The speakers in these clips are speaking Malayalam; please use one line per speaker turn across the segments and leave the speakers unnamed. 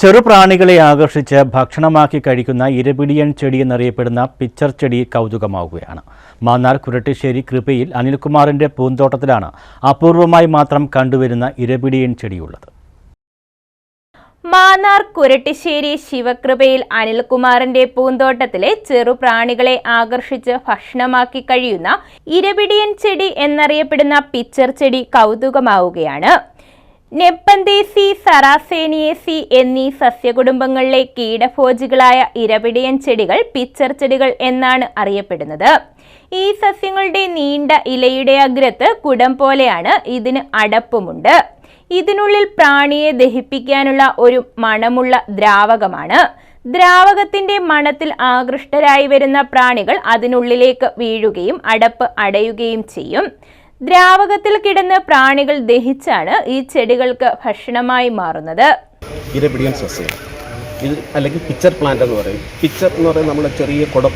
ചെറുപ്രാണികളെ ആകർഷിച്ച് ഭക്ഷണമാക്കി കഴിക്കുന്ന ഇരപിടിയൻ ചെടി എന്നറിയപ്പെടുന്ന പിച്ചർ ചെടി കൗതുകമാവുകയാണ്. മാന്നാർ കുരട്ടിശ്ശേരി കൃപയിൽ അനിൽകുമാറിന്റെ പൂന്തോട്ടത്തിലാണ് അപൂർവമായി മാത്രം കണ്ടുവരുന്ന ഇരപിടിയൻ ചെടിയുള്ളത്.
മാന്നാർ കുരട്ടിശ്ശേരി ശിവകൃപയിൽ അനിൽകുമാറിന്റെ പൂന്തോട്ടത്തിലെ ചെറുപ്രാണികളെ ആകർഷിച്ച് ഭക്ഷണമാക്കി കഴിയുന്ന ഇരപിടിയൻ ചെടി എന്നറിയപ്പെടുന്ന പിച്ചർ ചെടി കൗതുകമാവുകയാണ്. നെപ്പന്തേസി സറാസേനിയേസി എന്നീ സസ്യകുടുംബങ്ങളിലെ കീടഭോജികളായ ഇരപിടിയൻ ചെടികൾ പിച്ചർ ചെടികൾ എന്നാണ് അറിയപ്പെടുന്നത്. ഈ സസ്യങ്ങളുടെ നീണ്ട ഇലയുടെ അഗ്രത്ത് കുടം പോലെയാണ് ഇതിന് അടപ്പുമുണ്ട്. ഇതിനുള്ളിൽ പ്രാണിയെ ദഹിപ്പിക്കാനുള്ള ഒരു മണമുള്ള ദ്രാവകമാണ്. ദ്രാവകത്തിന്റെ മണത്തിൽ ആകൃഷ്ടരായി വരുന്ന പ്രാണികൾ അതിനുള്ളിലേക്ക് വീഴുകയും അടപ്പ് അടയുകയും ചെയ്യും. ദ്രാവകത്തിൽ കിടന്ന് പ്രാണികൾ ദഹിച്ചാണ് ഈ ചെടികൾക്ക് ഭക്ഷണമായി മാറുന്നത്.
ഇരപിടിയൻ സസ്യം. ഇത് അല്ലെങ്കിൽ പിച്ചർ പ്ലാന്റ് എന്ന് പറയും. പിച്ചർ എന്ന് പറയുന്നത് നമ്മുടെ ചെറിയ കുടം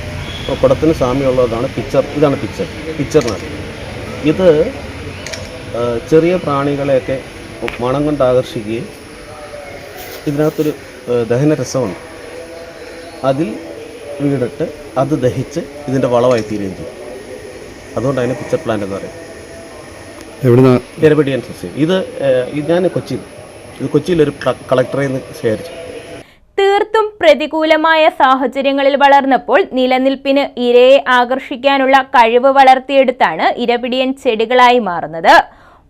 കുടത്തിന് സാമ്യമുള്ളതാണ് പിച്ചർ. ഇതാണ് പിച്ചർ. പിച്ചർ എന്ന് ഇത് ചെറിയ പ്രാണികളെയൊക്കെ മണം കൊണ്ട് ആകർഷിക്കുകയും ഇതിനകത്തൊരു ദഹന ദഹനരസമുണ്ട് അതിൽ വീടിട്ട് അത് ദഹിച്ച് ഇതിന്റെ വളമായി തീരുകയും ചെയ്യും. അതുകൊണ്ട് അതിനെ പിച്ചർ പ്ലാന്റ് എന്ന് പറയും.
എവിടുന്ന?
ഇരപിടിയൻ സസ്യം ഇത് ഞാൻ കൊച്ചിയിൽ. ഇത് കൊച്ചിയിലൊരു കളക്ടറിൽ നിന്ന് ശേഖരിച്ചു.
തീർത്തും പ്രതികൂലമായ സാഹചര്യങ്ങളിൽ വളർന്നപ്പോൾ നിലനിൽപ്പിന് ഇരയെ ആകർഷിക്കാനുള്ള കഴിവ് വളർത്തിയെടുത്താണ് ഇരപിടിയൻ ചെടികളായി മാറുന്നത്.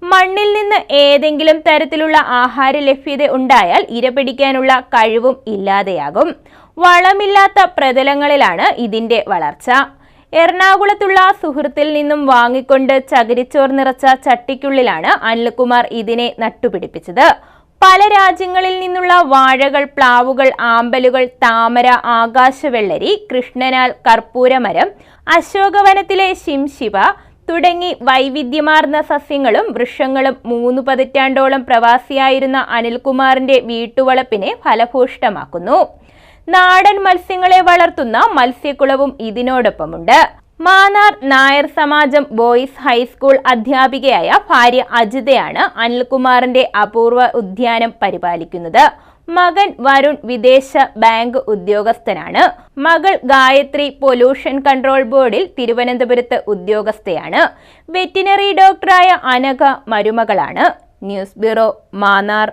മണ്ണിൽ നിന്ന് ഏതെങ്കിലും തരത്തിലുള്ള ആഹാര ലഭ്യത ഉണ്ടായാൽ ഇര പിടിക്കാനുള്ള കഴിവും ഇല്ലാതെയാകും. വളമില്ലാത്ത പ്രതലങ്ങളിലാണ് ഇതിന്റെ വളർച്ച. എറണാകുളത്തുള്ള സുഹൃത്തിൽ നിന്നും വാങ്ങിക്കൊണ്ട് ചകിരിച്ചോർ നിറച്ച ചട്ടിക്കുള്ളിലാണ് അനിൽകുമാർ ഇതിനെ നട്ടുപിടിപ്പിച്ചത്. പല രാജ്യങ്ങളിൽ നിന്നുള്ള വാഴകൾ പ്ലാവുകൾ ആമ്പലുകൾ താമര ആകാശവെള്ളരി കൃഷ്ണനാൽ കർപ്പൂരമരം അശോകവനത്തിലെ ശിംശിവ തുടങ്ങി വൈവിധ്യമാർന്ന സസ്യങ്ങളും വൃക്ഷങ്ങളും മൂന്ന് പതിറ്റാണ്ടോളം പ്രവാസിയായിരുന്ന അനിൽകുമാറിന്റെ വീട്ടുവളപ്പിനെ ഫലഭൂഷ്ടമാക്കുന്നു. നാടൻ മത്സ്യങ്ങളെ വളർത്തുന്ന മത്സ്യക്കുളവും ഇതിനോടൊപ്പമുണ്ട്. Mannar Nair Samajam boys high school അധ്യാപികയായ ഭാര്യ അജിതയാണ് അനിൽകുമാറിന്റെ അപൂർവ ഉദ്യാനം പരിപാലിക്കുന്നത്. മകൻ വരുൺ വിദേശ ബാങ്ക് ഉദ്യോഗസ്ഥനാണ്. മകൾ ഗായത്രി പൊല്യൂഷൻ കൺട്രോൾ ബോർഡിൽ തിരുവനന്തപുരത്ത് ഉദ്യോഗസ്ഥയാണ്. വെറ്റിനറി ഡോക്ടറായ അനഘ മരുമകളാണ്. News bureau Mannar.